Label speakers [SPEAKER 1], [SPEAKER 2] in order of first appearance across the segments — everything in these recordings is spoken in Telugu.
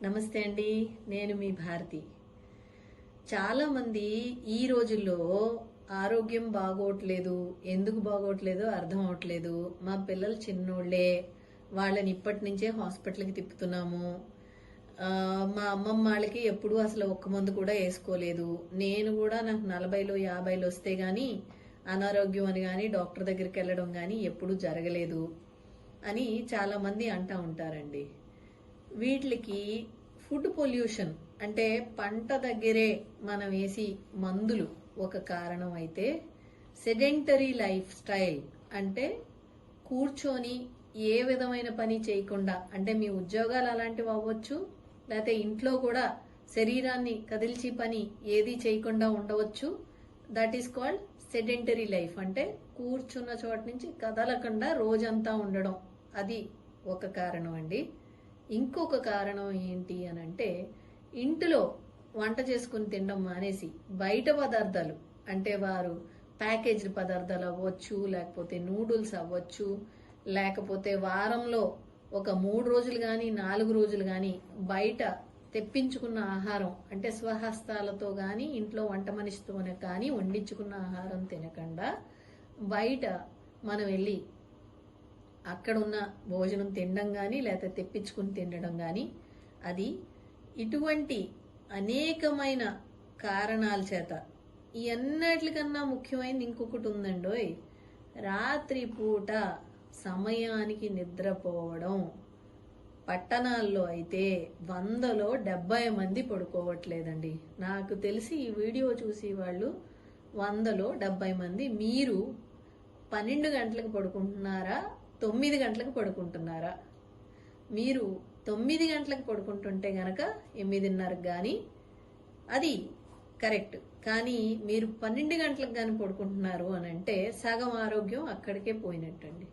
[SPEAKER 1] నమస్తే అండి నేను మీ భారతి. చాలామంది ఈ రోజుల్లో ఆరోగ్యం బాగోట్లేదు ఎందుకు బాగోట్లేదో అర్థం అవట్లేదు. మా పిల్లలు చిన్నోళ్ళే వాళ్ళని ఇప్పటి నుంచే హాస్పిటల్కి తిప్పుతున్నాము. మా అమ్మమ్మ వాళ్ళకి ఎప్పుడూ అసలు ఒక్క మందు కూడా వేసుకోలేదు. నేను కూడా నాకు నలభైలో యాభైలో వస్తే గానీ అనారోగ్యం అని కానీ డాక్టర్ దగ్గరికి వెళ్ళడం కానీ ఎప్పుడూ జరగలేదు అని చాలా మంది అంటా ఉంటారండి. వీటికి ఫుడ్ పొల్యూషన్ అంటే పంట దగ్గరే మనం వేసి మందులు ఒక కారణం అయితే సెడెంటరీ లైఫ్ స్టైల్ అంటే కూర్చొని ఏ విధమైన పని చేయకుండా అంటే మీ ఉద్యోగాలు అలాంటివి అవ్వచ్చు లేకపోతే ఇంట్లో కూడా శరీరాన్ని కదిల్చి పని ఏది చేయకుండా ఉండవచ్చు. That is called sedentary life అంటే కూర్చున్న చోట నుంచి కదలకుండా రోజంతా ఉండడం అది ఒక కారణం అండి. ఇంకొక కారణం ఏంటి అని అంటే ఇంటిలో వంట చేసుకుని తినడం మానేసి బయట పదార్థాలు అంటే వారు ప్యాకేజ్డ్ పదార్థాలు అవ్వచ్చు లేకపోతే నూడిల్స్ అవ్వచ్చు లేకపోతే వారంలో ఒక మూడు రోజులు కానీ నాలుగు రోజులు కానీ బయట తెప్పించుకున్న ఆహారం అంటే స్వహస్తాలతో కానీ ఇంట్లో వంట మనిషితోనే కానీ వండించుకున్న ఆహారం తినకుండా బయట మనం వెళ్ళి అక్కడ ఉన్న భోజనం తినడం కానీ లేకపోతే తెప్పించుకుని తినడం కానీ అది ఇటువంటి అనేకమైన కారణాల చేత ఈ అన్నిటికన్నా ముఖ్యమైనది ఇంకొకటి ఉందండోయ్ రాత్రి పూట సమయానికి నిద్రపోవడం. పట్టణాల్లో అయితే వందలో డెబ్బై మంది పడుకోవట్లేదండి. నాకు తెలిసి ఈ వీడియో చూసి వాళ్ళు వందలో డెబ్బై మంది మీరు పన్నెండు గంటలకు పడుకుంటున్నారా? తొమ్మిది గంటలకు పడుకుంటున్నారా? మీరు తొమ్మిది గంటలకు పడుకుంటుంటే గనక ఎనిమిదిన్నరకు కానీ అది కరెక్ట్. కానీ మీరు పన్నెండు గంటలకు కానీ పడుకుంటున్నారు అని అంటే సగం ఆరోగ్యం అక్కడికే పోయినట్టండి.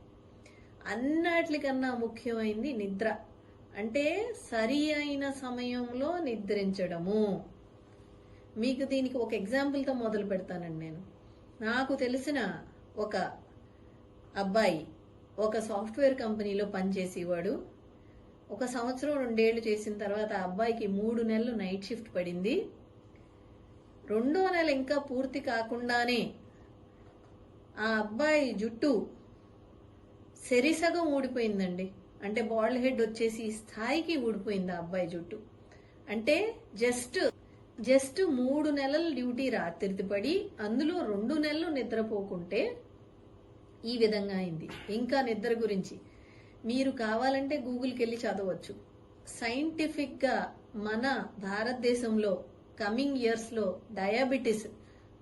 [SPEAKER 1] అన్నిటికన్నా ముఖ్యమైంది నిద్ర. అంటే సరి అయిన సమయంలో నిద్రించడము. మీకు దీనికి ఒక ఎగ్జాంపుల్తో మొదలు పెడతానండి నేను. నాకు తెలిసిన ఒక అబ్బాయి ఒక సాఫ్ట్వేర్ కంపెనీలో పనిచేసేవాడు. ఒక సంవత్సరం రెండేళ్ళు చేసిన తర్వాత ఆ అబ్బాయికి మూడు నెలలు నైట్ షిఫ్ట్ పడింది. రెండో నెల ఇంకా పూర్తి కాకుండానే ఆ అబ్బాయి జుట్టు సెరిసగం ఊడిపోయిందండి. అంటే బాల్డ్ హెడ్ వచ్చేసి స్థాయికి ఊడిపోయింది ఆ అబ్బాయి జుట్టు. అంటే జస్ట్ జస్ట్ మూడు నెలలు డ్యూటీ రాత్రిది పడి అందులో రెండు నెలలు నిద్రపోకుంటే ఈ విధంగా అయింది. ఇంకా నిద్ర గురించి. మీరు కావాలంటే గూగుల్కి వెళ్ళి చదవచ్చు. సైంటిఫిక్గా మన భారతదేశంలో కమింగ్ ఇయర్స్లో డయాబెటిస్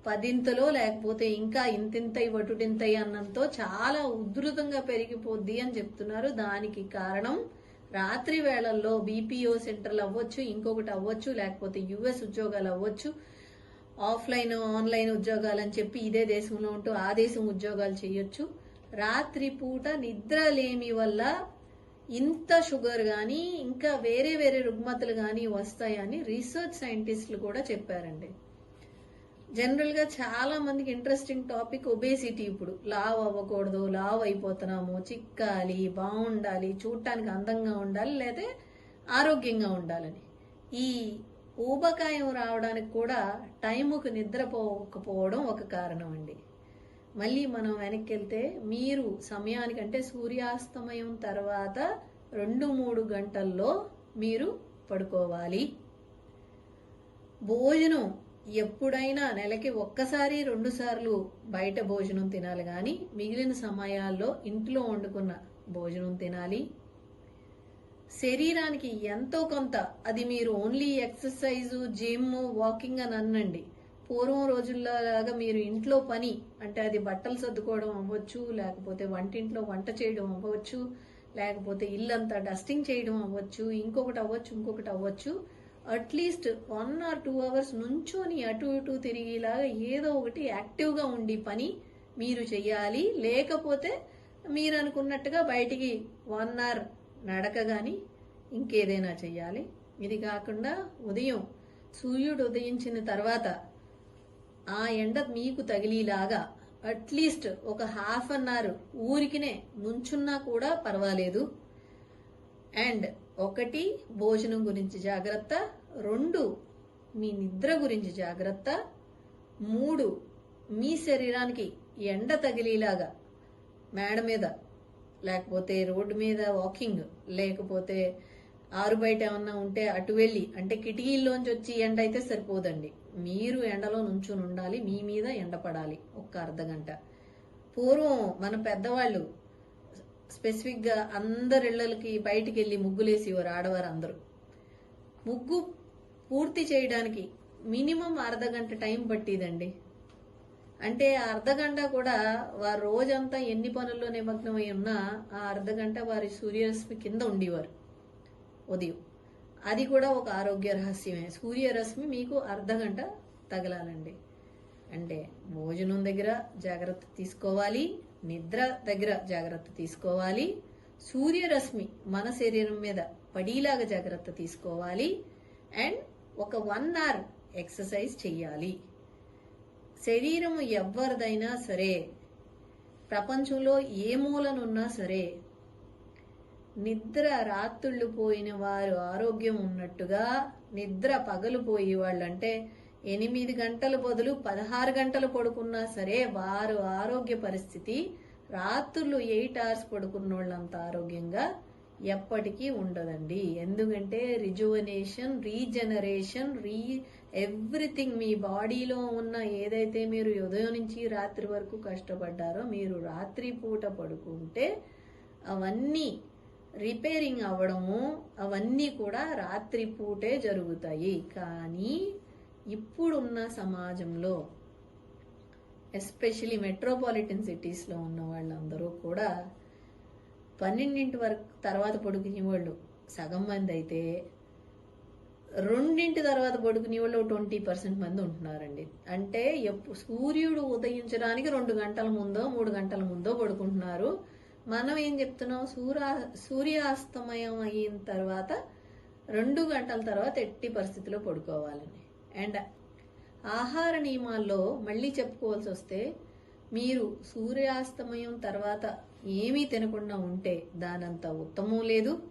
[SPEAKER 1] పదింతలో లేకపోతే ఇంకా ఇంతింతై వటుటింతై అన్నంతో చాలా ఉధృతంగా పెరిగిపోద్ది అని చెప్తున్నారు. దానికి కారణం రాత్రి వేళల్లో బీపీఓ సెంటర్లు అవ్వచ్చు ఇంకొకటి అవ్వచ్చు లేకపోతే యుఎస్ ఉద్యోగాలు అవ్వచ్చు. ఆఫ్లైన్ ఆన్లైన్ ఉద్యోగాలు అని చెప్పి ఇదే దేశంలో ఉంటూ ఆ దేశం ఉద్యోగాలు చేయొచ్చు. రాత్రి పూట నిద్ర లేమి వల్ల ఇంత షుగర్ కానీ ఇంకా వేరే వేరే రుగ్మతలు కానీ వస్తాయని రీసెర్చ్ సైంటిస్టులు కూడా చెప్పారండి. జనరల్గా చాలా మందికి ఇంట్రెస్టింగ్ టాపిక్ ఒబేసిటీ ఇప్పుడు. లావ్ అవ్వకూడదు లావ్ అయిపోతున్నాము చిక్కాలి బాగుండాలి చూడటానికి అందంగా ఉండాలి లేదా ఆరోగ్యంగా ఉండాలని. ఈ ఊబకాయం రావడానికి కూడా టైముకు నిద్రపోకపోవడం ఒక కారణం అండి మళ్ళీ మనం వెనక్కి వెళ్తే మీరు సమయానికంటే సూర్యాస్తమయం తర్వాత రెండు మూడు గంటల్లో మీరు పడుకోవాలి. భోజనం ఎప్పుడైనా నెలకి ఒక్కసారి రెండు సార్లు బయట భోజనం తినాలి. కానీ మిగిలిన సమయాల్లో ఇంట్లో వండుకున్న భోజనం తినాలి. శరీరానికి ఎంతో కొంత. అది మీరు ఓన్లీ ఎక్సర్సైజు జిమ్ వాకింగ్ అని అనండి పూర్వం రోజుల్లో లాగా మీరు ఇంట్లో పని అంటే అది బట్టలు సర్దుకోవడం అవ్వచ్చు లేకపోతే వంటింట్లో వంట చేయడం అవ్వచ్చు లేకపోతే ఇల్లంతా డస్టింగ్ చేయడం అవ్వచ్చు ఇంకొకటి అవ్వచ్చు ఇంకొకటి అవ్వచ్చు. At least one or two hours నుంచొని అటు ఇటు తిరిగేలాగా ఏదో ఒకటి యాక్టివ్గా ఉండి పని మీరు చెయ్యాలి లేకపోతే మీరు అనుకున్నట్టుగా బయటికి వన్ అవర్ నడక కానీ ఇంకేదైనా చెయ్యాలి. ఇది కాకుండా ఉదయం సూర్యుడు ఉదయించిన తర్వాత ఆ ఎండ మీకు తగిలేలాగా అట్లీస్ట్ ఒక హాఫ్ అన్ అవర్ ఊరికినే నుంచున్నా కూడా పర్వాలేదు. అండ్ ఒకటి భోజనం గురించి జాగ్రత్త. రెండు మీ నిద్ర గురించి జాగ్రత్త. మూడు మీ శరీరానికి ఎండ తగిలేలాగా మేడ మీద లేకపోతే రోడ్డు మీద వాకింగ్ లేకపోతే ఆరు బయట ఏమన్నా ఉంటే అటు వెళ్ళి అంటే కిటికీల్లోంచి వచ్చి ఎండ అయితే సరిపోదండి. మీరు ఎండలో నుంచుని ఉండాలి మీ మీద ఎండ పడాలి ఒక్క అర్ధ గంట పూర్వం మన పెద్దవాళ్ళు స్పెసిఫిక్గా అందరి ఇళ్ళకి బయటికి వెళ్ళి ముగ్గులేసేవారు ఆడవారు అందరూ. ముగ్గు పూర్తి చేయడానికి మినిమం అర్ధ గంట టైం పట్టిదండి. అంటే ఆ కూడా వారు రోజంతా ఎన్ని పనుల్లో నిమగ్నమై ఉన్నా ఆ అర్ధగంట వారి సూర్యరశ్మి కింద ఉండేవారు. ఉదయం. అది కూడా ఒక ఆరోగ్య రహస్యమే. సూర్యరశ్మి మీకు అర్ధగంట తగలాలండి. అంటే భోజనం దగ్గర జాగ్రత్త తీసుకోవాలి నిద్ర దగ్గర జాగ్రత్త తీసుకోవాలి సూర్యరశ్మి మన శరీరం మీద పడిలాగా జాగ్రత్త తీసుకోవాలి అండ్ ఒక వన్ అవర్ ఎక్సర్సైజ్ చెయ్యాలి. శరీరం ఎవరిదైనా సరే ప్రపంచంలో ఏ మూలనున్నా సరే నిద్ర రాత్రుళ్ళు పోయిన వారు ఆరోగ్యం ఉన్నట్టుగా నిద్ర పగలు వాళ్ళంటే ఎనిమిది గంటల బదులు పదహారు గంటలు పడుకున్నా సరే వారు ఆరోగ్య పరిస్థితి రాత్రులు ఎయిట్ అవర్స్ పడుకున్న వాళ్ళంత ఆరోగ్యంగా ఎప్పటికీ ఉండదండి. ఎందుకంటే రిజువనేషన్ రీజనరేషన్ రీ ఎవ్రీథింగ్ మీ బాడీలో ఉన్న ఏదైతే మీరు ఉదయం నుంచి రాత్రి వరకు కష్టపడ్డారో మీరు రాత్రి పూట పడుకుంటే అవన్నీ రిపేరింగ్ అవ్వడము అవన్నీ కూడా రాత్రి పూటే జరుగుతాయి. కానీ ఇప్పుడున్న సమాజంలో ఎస్పెషలీ మెట్రోపాలిటన్ సిటీస్లో ఉన్న వాళ్ళందరూ కూడా పన్నెండింటి వరకు తర్వాత పడుకునే వాళ్ళు సగం మంది అయితే రెండింటి తర్వాత పడుకునే వాళ్ళు ట్వంటీ పర్సెంట్ మంది ఉంటున్నారండి. అంటే ఎప్పు సూర్యుడు ఉదయించడానికి రెండు గంటల ముందో మూడు గంటల ముందో పడుకుంటున్నారు. మనం ఏం చెప్తున్నాం? సూర్య సూర్యాస్తమయం అయిన తర్వాత రెండు గంటల తర్వాత ఎట్టి పరిస్థితిలో పడుకోవాలని అండ్ ఆహార నియమాల్లో మళ్ళీ చెప్పుకోవాల్సి వస్తే మీరు సూర్యాస్తమయం తర్వాత ఏమీ తినకుండా ఉంటే దానంత ఉత్తమం లేదు.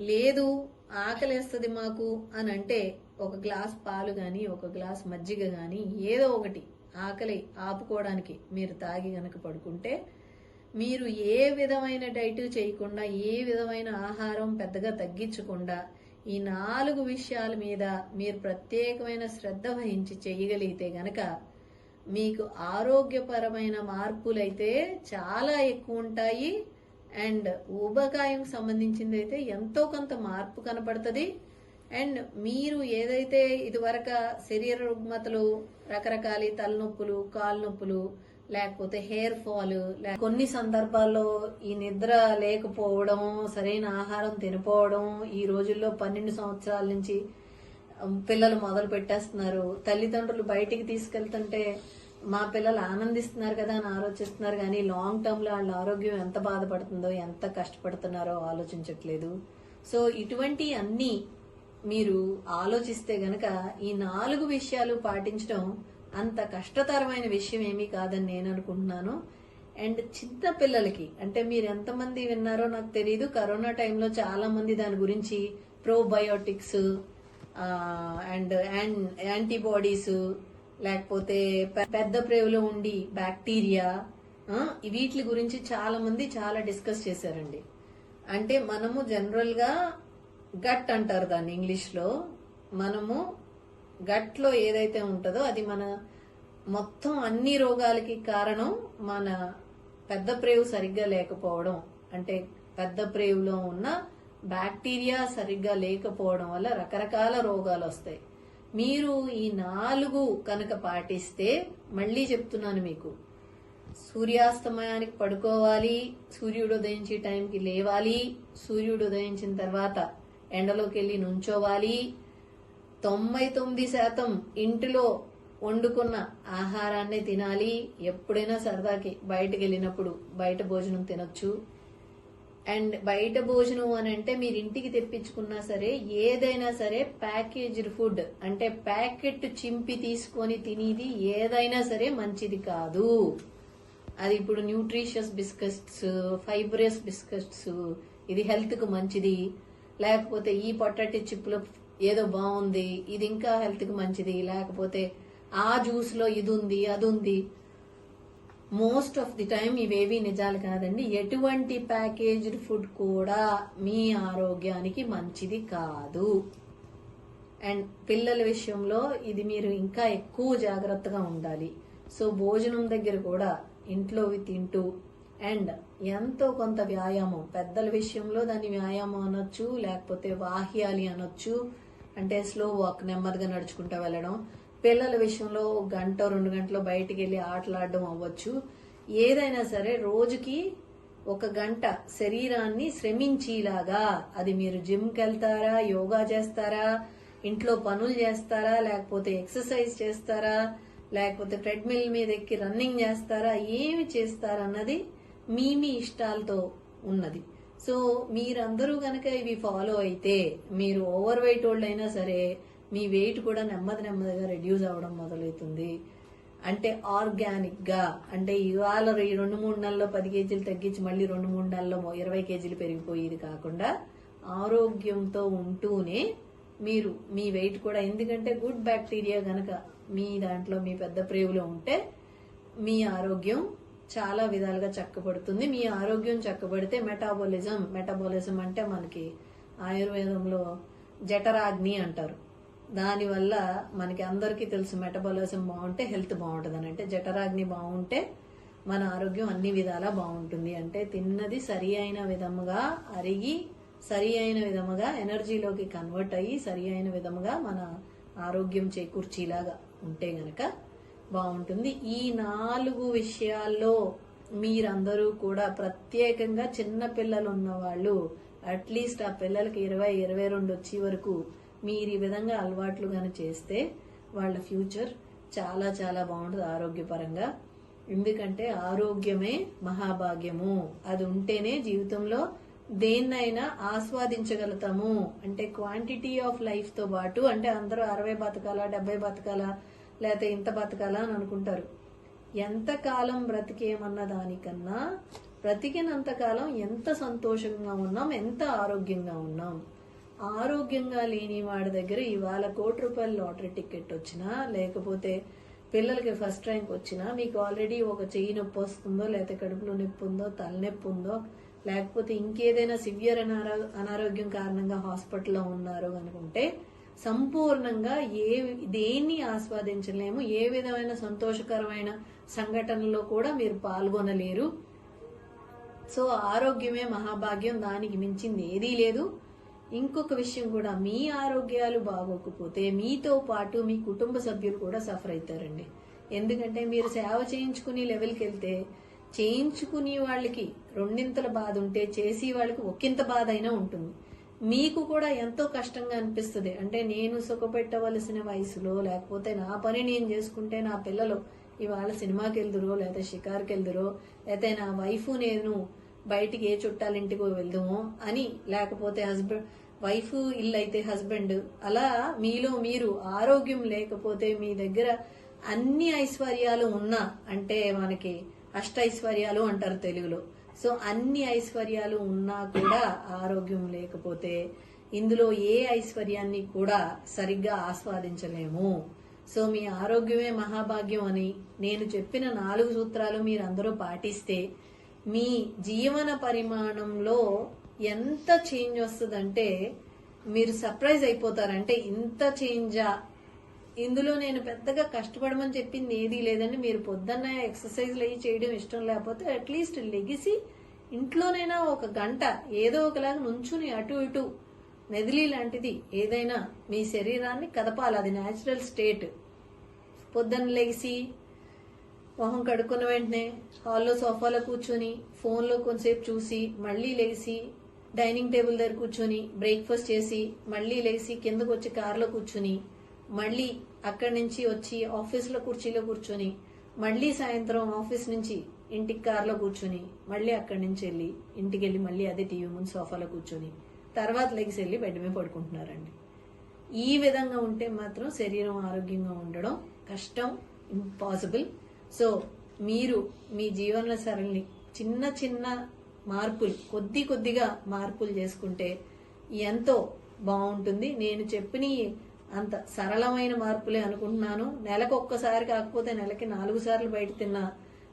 [SPEAKER 1] లేదు ఆకలేస్తుంది మాకు అని అంటే ఒక గ్లాస్ పాలు కానీ ఒక గ్లాస్ మజ్జిగ కానీ ఏదో ఒకటి ఆకలి ఆపుకోవడానికి మీరు తాగి గనక పడుకుంటే మీరు ఏ విధమైన డైట్ చేయకుండా ఏ విధమైన ఆహారం పెద్దగా తగ్గించకుండా ఈ నాలుగు విషయాల మీద మీరు ప్రత్యేకమైన శ్రద్ధ వహించి చేయగలిగితే గనక మీకు ఆరోగ్యపరమైన మార్పులైతే చాలా ఎక్కువ ఉంటాయి. అండ్ ఊబకాయం సంబంధించింది అయితే ఎంతో కొంత మార్పు కనపడుతుంది. అండ్ మీరు ఏదైతే ఇదివరక శరీర రుగ్మతలు రకరకాల తలనొప్పులు కాలు నొప్పులు లేకపోతే హెయిర్ ఫాల్ కొన్ని సందర్భాల్లో ఈ నిద్ర లేకపోవడం సరైన ఆహారం తినపోవడం ఈ రోజుల్లో పన్నెండు సంవత్సరాల నుంచి పిల్లలు మొదలు పెట్టేస్తున్నారు తల్లిదండ్రులు బయటికి తీసుకెళ్తుంటే మా పిల్లలు ఆనందిస్తున్నారు కదా అని ఆలోచిస్తున్నారు కానీ లాంగ్ టర్మ్లో వాళ్ళ ఆరోగ్యం ఎంత బాధపడుతుందో ఎంత కష్టపడుతున్నారో ఆలోచించట్లేదు. సో ఇటువంటి అన్ని మీరు ఆలోచిస్తే గనక ఈ నాలుగు విషయాలు పాటించడం అంత కష్టతరమైన విషయం ఏమీ కాదని నేను అనుకుంటున్నాను. అండ్ చిన్న పిల్లలకి అంటే మీరు ఎంతమంది విన్నారో నాకు తెలియదు కరోనా టైంలో చాలా మంది దాని గురించి ప్రోబయోటిక్స్ అండ్ యాంటీబాడీస్ లేకపోతే పెద్ద ప్రేవులో ఉండి బ్యాక్టీరియా వీటి గురించి చాలా మంది చాలా డిస్కస్ చేశారండి. అంటే మనము జనరల్గా గట్ అంటారు దాన్ని ఇంగ్లీష్లో మనము గట్లో ఏదైతే ఉంటుందో అది మన మొత్తం అన్ని రోగాలకి కారణం మన పెద్ద ప్రేవు సరిగ్గా లేకపోవడం. అంటే పెద్ద ప్రేవులో ఉన్న బ్యాక్టీరియా సరిగ్గా లేకపోవడం వల్ల రకరకాల రోగాలు వస్తాయి. మీరు ఈ నాలుగు కనుక పాటిస్తే మళ్ళీ చెప్తున్నాను మీకు. సూర్యాస్తమయానికి పడుకోవాలి సూర్యుడు ఉదయించే టైంకి లేవాలి సూర్యుడు ఉదయించిన తర్వాత ఎండలోకి వెళ్ళి నుంచోవాలి. తొంభై తొమ్మిది శాతం ఇంటిలో వండుకున్న ఆహారాన్ని తినాలి. ఎప్పుడైనా సరదాకి బయటకు వెళ్ళినప్పుడు బయట భోజనం తినొచ్చు. అండ్ బయట భోజనం అని అంటే మీరు ఇంటికి తెప్పించుకున్నా సరే ఏదైనా సరే ప్యాకేజ్డ్ ఫుడ్ అంటే ప్యాకెట్ చింపి తీసుకొని తినేది ఏదైనా సరే మంచిది కాదు. అది ఇప్పుడు న్యూట్రిషియస్ బిస్కెట్స్ ఫైబ్రస్ బిస్కెట్స్ ఇది హెల్త్కు మంచిది. లేకపోతే ఈ పొటాటో చిప్లో ఏదో బాగుంది ఇది ఇంకా హెల్త్కి మంచిది. లేకపోతే ఆ జ్యూస్లో ఇది ఉంది అది ఉంది. మోస్ట్ ఆఫ్ ది టైం ఇవేవి నిజాలు కాదండి. ఎటువంటి ప్యాకేజ్డ్ ఫుడ్ కూడా మీ ఆరోగ్యానికి మంచిది కాదు. అండ్ పిల్లల విషయంలో ఇది మీరు ఇంకా ఎక్కువ జాగ్రత్తగా ఉండాలి. సో భోజనం దగ్గర కూడా ఇంట్లోవి తింటూ అండ్ ఎంతో కొంత వ్యాయామం. పెద్దల విషయంలో దాన్ని వ్యాయామం అనొచ్చు లేకపోతే వాహ్యాలి అనొచ్చు. అంటే స్లో వాక్ నెమ్మదిగా నడుచుకుంటూ వెళ్ళడం. పిల్లల విషయంలో గంట రెండు గంటలు బయటికి వెళ్ళి ఆటలాడడం అవ్వచ్చు. ఏదైనా సరే రోజుకి ఒక గంట శరీరాన్ని శ్రమించేలాగా అది మీరు జిమ్కి వెళ్తారా యోగా చేస్తారా ఇంట్లో పనులు చేస్తారా లేకపోతే ఎక్సర్సైజ్ చేస్తారా లేకపోతే ట్రెడ్మిల్ మీద ఎక్కి రన్నింగ్ చేస్తారా ఏమి చేస్తారన్నది మీ మీ ఇష్టాలతో ఉన్నది. సో మీరందరూ గనక ఇవి ఫాలో అయితే మీరు ఓవర్ వెయిట్ వాళ్ళు అయినా సరే మీ వెయిట్ కూడా నెమ్మది నెమ్మదిగా రెడ్యూస్ అవ్వడం మొదలవుతుంది. అంటే ఆర్గానిక్గా అంటే ఇవాళ ఈ రెండు మూడు నెలల్లో పది కేజీలు తగ్గించి మళ్ళీ రెండు మూడు నెలల్లో ఇరవై కేజీలు పెరిగిపోయేది కాకుండా ఆరోగ్యంతో ఉంటూనే మీరు మీ వెయిట్ కూడా ఎందుకంటే గుడ్ బ్యాక్టీరియా గనక మీ దాంట్లో మీ పెద్ద ప్రేవులో ఉంటే మీ ఆరోగ్యం చాలా విధాలుగా చక్కబడుతుంది. మీ ఆరోగ్యం చక్కబడితే మెటాబాలిజం మెటాబాలిజం అంటే మనకి ఆయుర్వేదంలో జఠరాగ్ని అంటారు. దానివల్ల మనకి అందరికీ తెలుసు మెటబాలిజం బాగుంటే హెల్త్ బాగుంటుంది అని అంటే జఠరాగ్ని బాగుంటే మన ఆరోగ్యం అన్ని విధాలా బాగుంటుంది. అంటే తిన్నది సరి అయిన విధముగా అరిగి సరి అయిన విధముగా ఎనర్జీలోకి కన్వర్ట్ అయ్యి సరి అయిన విధముగా మన ఆరోగ్యం చేకూర్చేలాగా ఉంటే గనక బాగుంటుంది. ఈ నాలుగు విషయాల్లో మీరందరూ కూడా ప్రత్యేకంగా చిన్న పిల్లలు ఉన్న వాళ్ళు అట్లీస్ట్ ఆ పిల్లలకి ఇరవై ఇరవై రెండు వచ్చే వరకు మీరు ఈ విధంగా అలవాట్లు కానీ చేస్తే వాళ్ళ ఫ్యూచర్ చాలా చాలా బాగుంటుంది ఆరోగ్యపరంగా. ఎందుకంటే ఆరోగ్యమే మహాభాగ్యము. అది ఉంటేనే జీవితంలో దేన్నైనా ఆస్వాదించగలుగుతాము. అంటే క్వాంటిటీ ఆఫ్ లైఫ్తో పాటు అంటే అందరూ అరవై బతకాలా డెబ్బై బతకాలా లేకపోతే ఇంత బతకాలా అని అనుకుంటారు. ఎంత కాలం బ్రతికేమన్న దానికన్నా బ్రతికినంత కాలం ఎంత సంతోషంగా ఉన్నాం ఎంత ఆరోగ్యంగా ఉన్నాం. ఆరోగ్యంగా లేని వాడి దగ్గర ఇవాళ కోటి రూపాయల లాటరీ టికెట్ వచ్చినా లేకపోతే పిల్లలకి ఫస్ట్ ర్యాంక్ వచ్చినా మీకు ఆల్రెడీ ఒక చెయ్యి నొప్పి వస్తుందో లేకపోతే కడుపులో నొప్పి ఉందో తలనొప్పి ఉందో లేకపోతే ఇంకేదైనా సివియర్ అనారో అనారోగ్యం కారణంగా హాస్పిటల్లో ఉన్నారు అనుకుంటే సంపూర్ణంగా ఏ దేన్ని ఆస్వాదించలేము ఏ విధమైన సంతోషకరమైన సంఘటనలో కూడా మీరు పాల్గొనలేరు. సో ఆరోగ్యమే మహాభాగ్యం దానికి మించింది ఏదీ లేదు. ఇంకొక విషయం కూడా మీ ఆరోగ్యాలు బాగోకపోతే మీతో పాటు మీ కుటుంబ సభ్యులు కూడా సఫర్ అవుతారండి ఎందుకంటే మీరు సేవ చేయించుకుని లెవెల్కి వెళ్తే చేయించుకునే వాళ్ళకి రెండింతల బాధ ఉంటే చేసి వాళ్ళకి ఒకంత బాధ అయినా ఉంటుంది. మీకు కూడా ఎంతో కష్టంగా అనిపిస్తుంది. అంటే నేను సుఖపెట్టవలసిన వయసులో లేకపోతే నా పని నేను చేసుకుంటే నా పిల్లలు ఇవాళ సినిమాకి వెళ్దురో లేకపోతే షికార్కి వెళ్దురో లేకపోతే నా వైఫ్ నేను బయటికి ఏ చుట్టాలింటికో వెళ్దాము అని లేకపోతే హస్బెండ్ వైఫ్ ఇల్లు అయితే హస్బెండ్. అలా మీలో మీరు ఆరోగ్యం లేకపోతే మీ దగ్గర అన్ని ఐశ్వర్యాలు ఉన్నా అంటే మనకి అష్ట ఐశ్వర్యాలు అంటారు తెలుగులో. సో అన్ని ఐశ్వర్యాలు ఉన్నా కూడా ఆరోగ్యం లేకపోతే ఇందులో ఏ ఐశ్వర్యాన్ని కూడా సరిగ్గా ఆస్వాదించలేము. సో మీ ఆరోగ్యమే మహాభాగ్యం అని నేను చెప్పిన నాలుగు సూత్రాలు మీరందరూ పాటిస్తే మీ జీవన పరిమాణంలో ఎంత చేంజ్ వస్తుందంటే మీరు సర్ప్రైజ్ అయిపోతారంటే ఇంత చేంజా ఇందులో నేను పెద్దగా కష్టపడమని చెప్పింది ఏదీ లేదండి. మీరు పొద్దున్న ఎక్సర్సైజ్లు అయ్యి చేయడం ఇష్టం లేకపోతే అట్లీస్ట్ లెగిసి ఇంట్లోనైనా ఒక గంట ఏదో ఒకలాగా నుంచుని అటు ఇటు మెదిలి లాంటిది ఏదైనా మీ శరీరాన్ని కదపాలి. అది న్యాచురల్ స్టేట్ పొద్దున్న లెగిసి మొహం కడుక్కున్న వెంటనే హాల్లో సోఫాలో కూర్చొని ఫోన్లో కొంతసేపు చూసి మళ్ళీ లేచి డైనింగ్ టేబుల్ దగ్గర కూర్చొని బ్రేక్ఫాస్ట్ చేసి మళ్ళీ లేచి కిందకు వచ్చి కారులో కూర్చొని మళ్ళీ అక్కడి నుంచి వచ్చి ఆఫీస్లో కుర్చీలో కూర్చొని మళ్ళీ సాయంత్రం ఆఫీస్ నుంచి ఇంటికి కారులో కూర్చొని మళ్ళీ అక్కడి నుంచి వెళ్ళి ఇంటికి వెళ్ళి మళ్ళీ అదే టీవీ ముందు సోఫాలో కూర్చొని తర్వాత లెగ్స్ వెళ్ళి బెడ్ మీద పడుకుంటున్నారండి. ఈ విధంగా ఉంటే మాత్రం శరీరం ఆరోగ్యంగా ఉండడం కష్టం ఇంపాసిబుల్ సో మీరు మీ జీవన సరళిని చిన్న చిన్న మార్పులు కొద్ది కొద్దిగా మార్పులు చేసుకుంటే ఎంతో బాగుంటుంది. నేను చెప్పిన అంత సరళమైన మార్పులే అనుకుంటున్నాను. నెలకు ఒక్కసారి కాకపోతే నెలకి నాలుగు సార్లు బయట తిన్నా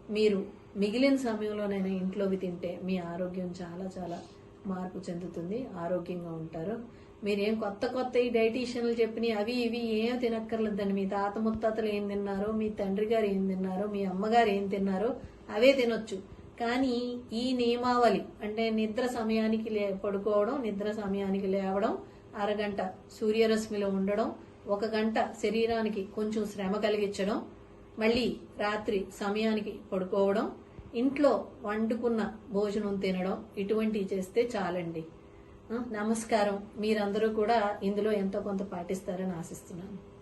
[SPEAKER 1] మీరు మిగిలిన సమయంలోనైనా ఇంట్లోవి తింటే మీ ఆరోగ్యం చాలా చాలా మార్పు చెందుతుంది. ఆరోగ్యంగా ఉంటారు. మీరేం కొత్త కొత్త ఈ డైటీషియన్లు చెప్పినవి అవి ఇవి ఏం తినక్కర్లేదండి మీ తాత ముత్తాతలు ఏం తిన్నారో మీ తండ్రి గారు ఏం తిన్నారో మీ అమ్మగారు ఏం తిన్నారో అవే తినొచ్చు. కానీ ఈ నియమావళి అంటే నిద్ర సమయానికి లే పడుకోవడం నిద్ర సమయానికి లేవడం అరగంట సూర్యరశ్మిలో ఉండడం ఒక గంట శరీరానికి కొంచెం శ్రమ కలిగించడం మళ్ళీ రాత్రి సమయానికి పడుకోవడం ఇంట్లో వండుకున్న భోజనం తినడం ఇటువంటివి చేస్తే చాలండి. నమస్కారం. మీరందరూ కూడా ఇందులో ఎంతో కొంత పాటిస్తారని ఆశిస్తున్నాను.